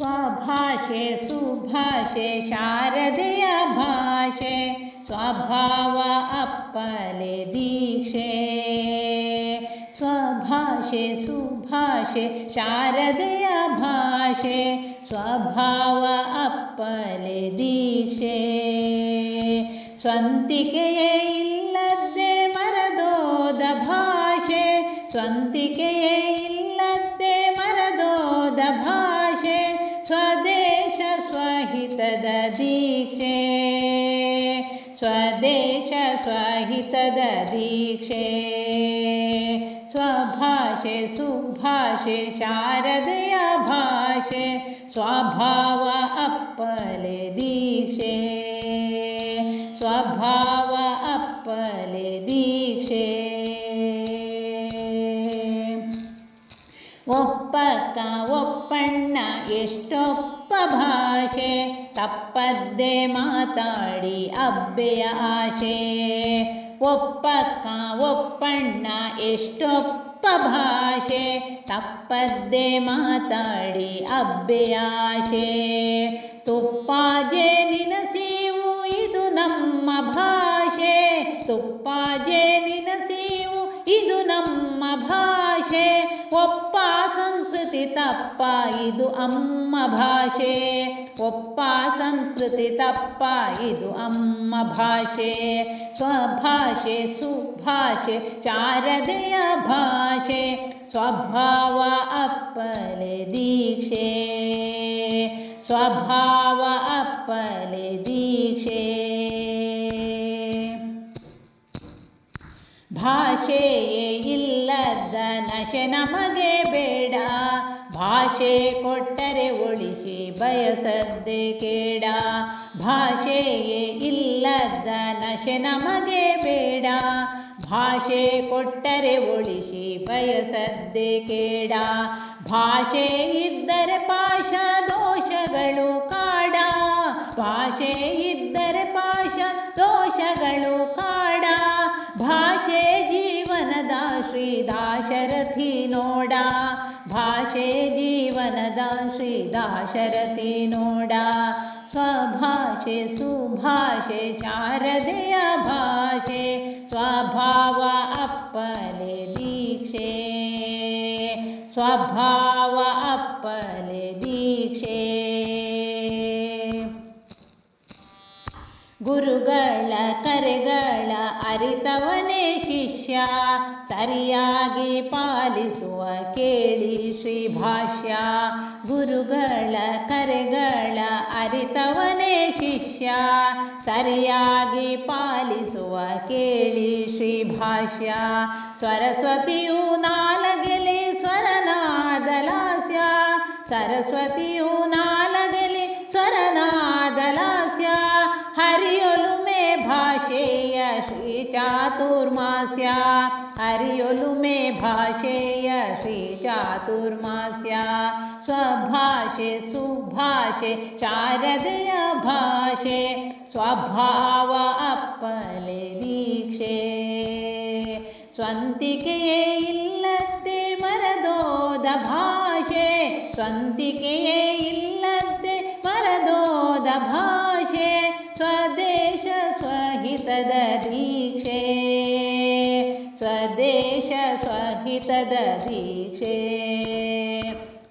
ಸ್ವಭಾಷೆ ಸುಭಾಷೆ ಶಾರದೆಯ ಭಾಷೆ ಸ್ವಭಾವ ಅಪ್ಪಲೆ ದೀಕ್ಷೆ ಸ್ವಭಾಷೆ ಸುಭಾಷೆ ಶಾರದೆಯ ಭಾಷೆ ಸ್ವಭಾವ ಅಪ್ಪಲೆ ದೀಕ್ಷೆ ಸ್ವಂತಿಕೆಯೇ ಇಲ್ಲದ್ದೇ ಮರದೋದ ಭಾಷೆ ಸ್ವಂತಿಕೆಯೇ दीक्षे। स्वदेश स्वहित दीक्षे। स्वभाषे सुभाषे चारदया भाषे। स्वभाव अपले दीक्षे। स्वभा ಒಪ್ಪಣ್ಣ ಎಷ್ಟೊಪ್ಪ ಭಾಷೆ, ತಪ್ಪದ್ದೆ ಮಾತಾಡಿ ಅಬ್ಬೆಯ ಆಶೆ. ಒಪ್ಪಕ್ಕ ಒಪ್ಪಣ್ಣ ಎಷ್ಟೊಪ್ಪ ಭಾಷೆ, ತಪ್ಪದ್ದೆ ಮಾತಾಡಿ ಅಬ್ಬೆಯ ಆಶೆ. ತುಪ್ಪಾಜೆ ನಿನಸೀವು, ಇದು ನಮ್ಮ ಭಾಷೆ. ತುಪ್ಪಾಜೆ ನಿನಸೀವು, ಇದು ನಮ್ಮ ಭಾಷೆ. ಒಪ್ಪ ಸಂಸ್ಕೃತಿ ತಪ್ಪ ಇದು ಅಮ್ಮ ಭಾಷೆ ಒಪ್ಪ ಸಂಸ್ಕೃತಿ ತಪ್ಪ ಇದು ಅಮ್ಮ ಭಾಷೆ ಸ್ವಭಾಷೆ ಸುಭಾಷೆ ಶಾರದೆಯ ಭಾಷೆ ಸ್ವಭಾವ ಅಪ್ಪಲೆ ದೀಕ್ಷೆ ಸ್ವಭಾವ ಅಪ್ಪಲೆ ದೀಕ್ಷೆ ಭಾಷೆಯೇ ಇಲ್ಲದ ನಶೆ ನಮಗೆ ಬೇಡ. ಭಾಷೆ ಕೊಟ್ಟರೆ ಒಳಿಸಿ ಬಯಸದ್ದೆ ಕೇಡ. ಭಾಷೆಯೇ ಇಲ್ಲದ ನಶೆ ನಮಗೆ ಬೇಡ. ಭಾಷೆ ಕೊಟ್ಟರೆ ಒಳಿಸಿ ಬಯಸದ್ದೆ ಕೇಡ. ಭಾಷೆ ಇದ್ದರೆ ಪಾಶ श्री नोडा। भाषे जीवनदा श्री नोडा। स्वभाषे सुभाषे शारदय भाषे। स्वभाव अप्पले दीक्षे। स्वभाव ಗುರುಗಳ ಕರೆಗಳ ಅರಿತವನೇ ಶಿಷ್ಯ, ಸರಿಯಾಗಿ ಪಾಲಿಸುವ ಕೇಳಿ ಶ್ರೀ ಭಾಷ್ಯ. ಗುರುಗಳ ಕರೆಗಳ ಅರಿತವನೇ ಶಿಷ್ಯ, ಸರಿಯಾಗಿ ಪಾಲಿಸುವ ಕೇಳಿ ಶ್ರೀ ಭಾಷ್ಯ. ಸರಸ್ವತಿಯು ನಾಲಗೆಲೆ ಸ್ವರನಾದಲಾಸ್ಯ, ಸರಸ್ವತಿಯು ನಾಲಗೆಲೆ ಭಾಷೆಯ ಶ್ರೀ ಚಾತುರ್ಮಾಸ್ಯ ಹರಿಯೊಲುಮೆ ಭಾಷೆಯ ಶ್ರೀ ಚಾತುರ್ಮಾಸ್ಯ ಸ್ವಭಾಷೆ ಸುಭಾಷೆ ಶಾರದೆಯ ಭಾಷೆ ಸ್ವಭಾವ ಅಪ್ಪಲೆ ದೀಕ್ಷೆ ಸ್ವಂತಿಕೆಯೇ ಇಲ್ಲದ್ದೆ ಮರದೋದ ಭಾಷೆ ಸ್ವಂತಿಕೆಯೇ ಇಲ್ಲದ್ದೆ ಮರದೋದ ಭಾಷೆ ಸ್ವದೇಶ ಸ್ವಹಿತದ ದೀಕ್ಷೆ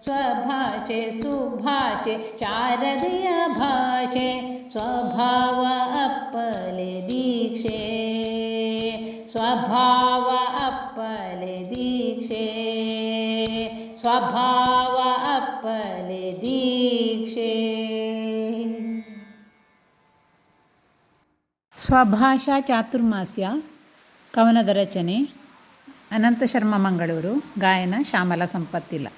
ಸ್ವಭಾಷೆ ಸುಭಾಷೆ ಶಾರದೆಯ ಭಾಷೆ ಸ್ವಭಾವ ಅಪ್ಪಲೆ ದೀಕ್ಷೆ ಸ್ವಭಾವ ಅಪ್ಪಲೆ ದೀಕ್ಷೆ ಸ್ವಭಾವ ಅಪ್ಪಲೆ ದೀಕ್ಷೆ ಸ್ವಭಾಷಾ ಚಾತುರ್ಮಾಸ್ಯ ಕವನದ ರಚನೆ ಅನಂತ ಶರ್ಮ ಮಂಗಳೂರು ಗಾಯನ ಶ್ಯಾಮಲ ಸಂಪತ್ತಿಲ್ಲ.